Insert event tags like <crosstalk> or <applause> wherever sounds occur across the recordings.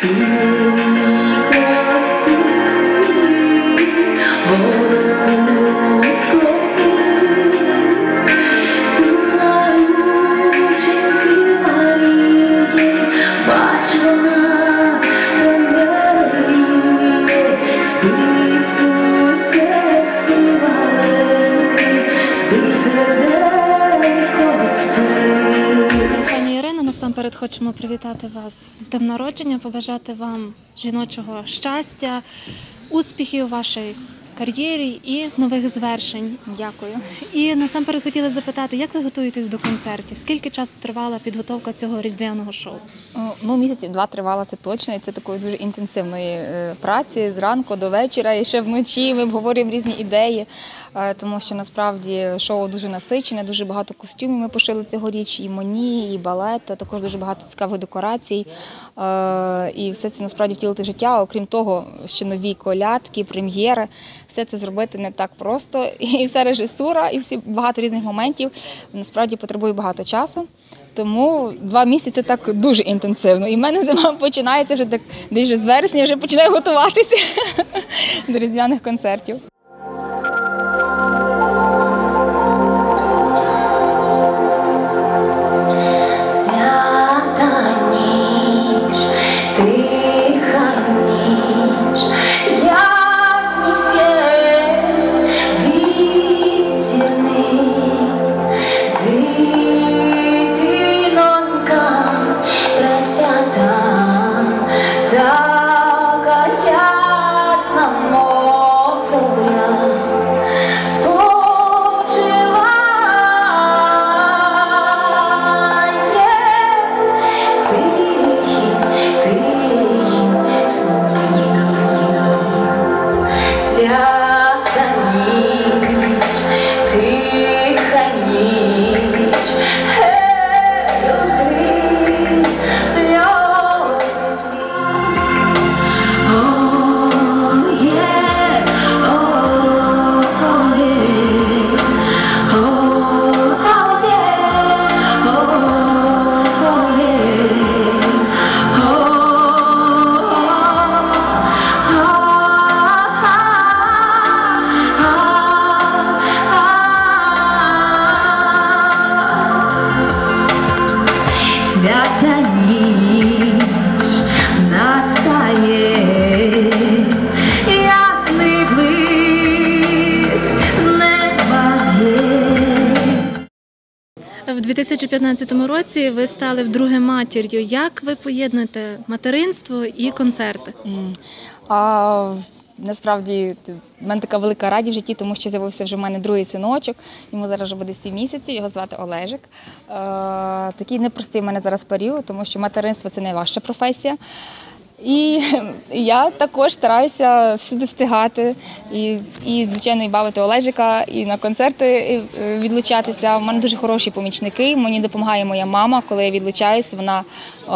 You. Насамперед хочемо привітати вас з днем народження, побажати вам жіночого щастя, успіхів у вашій кар'єрі і нових звершень. Дякую. І насамперед хотіла запитати, як ви готуєтесь до концертів? Скільки часу тривала підготовка цього різдвяного шоу? Ну, місяців два тривало це точно, і це такої дуже інтенсивної е, праці зранку до вечора, і ще вночі ми обговорюємо різні ідеї, е, тому що насправді шоу дуже насичене, дуже багато костюмів ми пошили цьогоріч, і моні, і балет, а також дуже багато цікавих декорацій. Е, І все це насправді втілити в життя. Окрім того, ще нові колядки, прем'єри. Все це зробити не так просто. <laughs> І вся режисура, і всі багато різних моментів насправді потребує багато часу. Тому два місяці так дуже інтенсивно. І в мене зима <laughs> починається вже так десь з вересня, вже починаю готуватися <laughs> до різдвяних концертів. 2015 році ви стали вдруге матір'ю. Як ви поєднуєте материнство і концерти? А, насправді в мене така велика радість в житті, тому що з'явився вже в мене другий синочок. Йому зараз вже буде 7 місяців, його звати Олежик. Е, такий непростий в мене зараз період, тому що материнство це найважча професія. І я також стараюся всюди встигати і, і звичайно, і бавити Олежика, і на концерти е, відлучатися. У мене дуже хороші помічники. Мені допомагає моя мама, коли я відлучаюсь, вона е,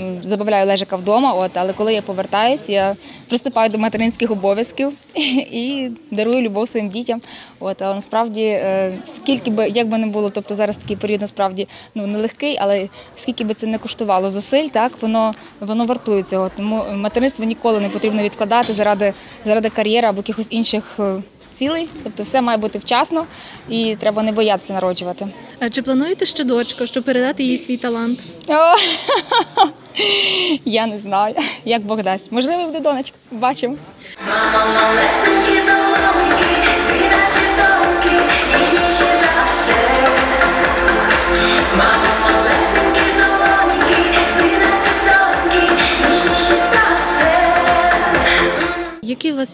м, забавляє Олежика вдома. От, але коли я повертаюсь, я приступаю до материнських обов'язків <laughs> і дарую любов своїм дітям. От, але насправді, е, скільки би як би не було, тобто зараз такий період насправді ну нелегкий, але скільки би це не коштувало зусиль, так воно воно вартує цього. Тому материнство ніколи не потрібно відкладати заради заради кар'єри або якихось інших е, цілей. Тобто все має бути вчасно і треба не боятися народжувати. А Чи плануєте ще дочку, щоб передати їй свій талант? О, <laughs> Я не знаю, як Бог дасть. Можливо, буде донечка. Бачимо.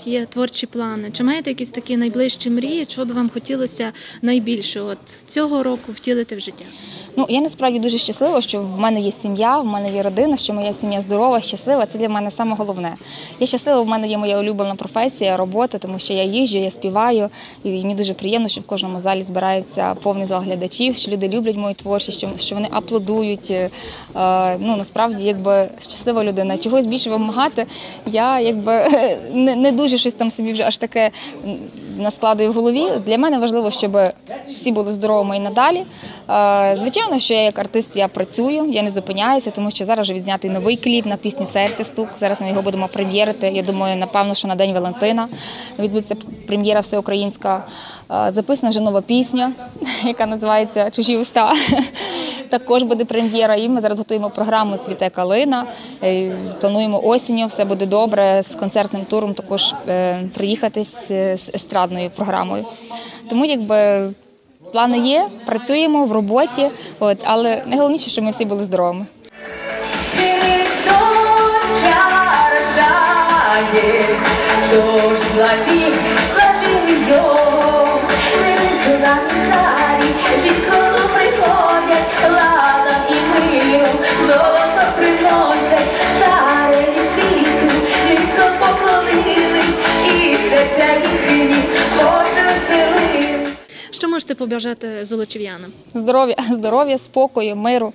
Є творчі плани? Чи маєте якісь такі найближчі мрії, чого би вам хотілося найбільше от цього року втілити в життя? Ну я насправді дуже щаслива, що в мене є сім'я, в мене є родина, що моя сім'я здорова, щаслива. Це для мене саме головне. Я щаслива, в мене є моя улюблена професія, робота, тому що я їжджу, я співаю, і мені дуже приємно, що в кожному залі збирається повний зал глядачів, що люди люблять мою творчість, що, що вони аплодують. Е, ну насправді, якби щаслива людина. Чогось більше вимагати, я якби <laughs> не, не дуже щось там собі вже аж таке наскладую в голові. Для мене важливо, щоб всі були здоровими і надалі. Е, Звичайно. Звичайно, що я як артист я працюю, я не зупиняюся, тому що зараз вже відзнятий новий кліп на пісню Серця стук. Зараз ми його будемо прем'єрити. Я думаю, напевно, що на День Валентина відбудеться прем'єра всеукраїнська. Записана вже нова пісня, <laughs> яка називається Чужі уста. <laughs> Також буде прем'єра. І ми зараз готуємо програму Цвіте калина. Е, Плануємо осінню, все буде добре з концертним туром. Також е, приїхати з естрадною програмою. Тому якби. Плани є, працюємо в роботі, от, але найголовніше, щоб ми всі були здоровими. Христос рождає, можете побажати золочів'янам? Здоров'я, <laughs> здоров'я, спокою, миру,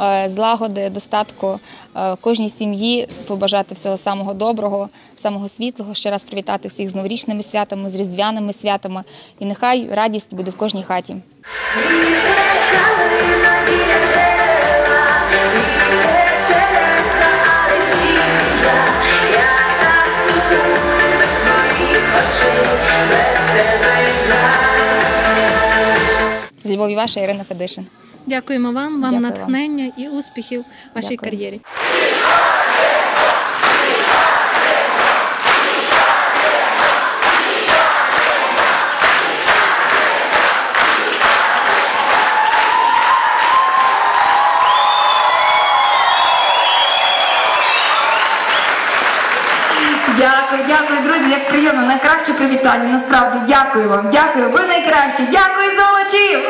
е, злагоди, достатку е, кожній сім'ї, побажати всього самого доброго, самого світлого. Ще раз привітати всіх з новорічними святами, з різдвяними святами. І нехай радість буде в кожній хаті. Любов'ю ваша Ірина Федишин. Дякуємо вам, вам Дякую вам. натхнення і успіхів в вашій Дякую. кар'єрі. Дякую, дякую, друзі, як приємно. Найкраще привітання. Насправді дякую вам. Дякую. Ви найкращі. Дякую, золочів!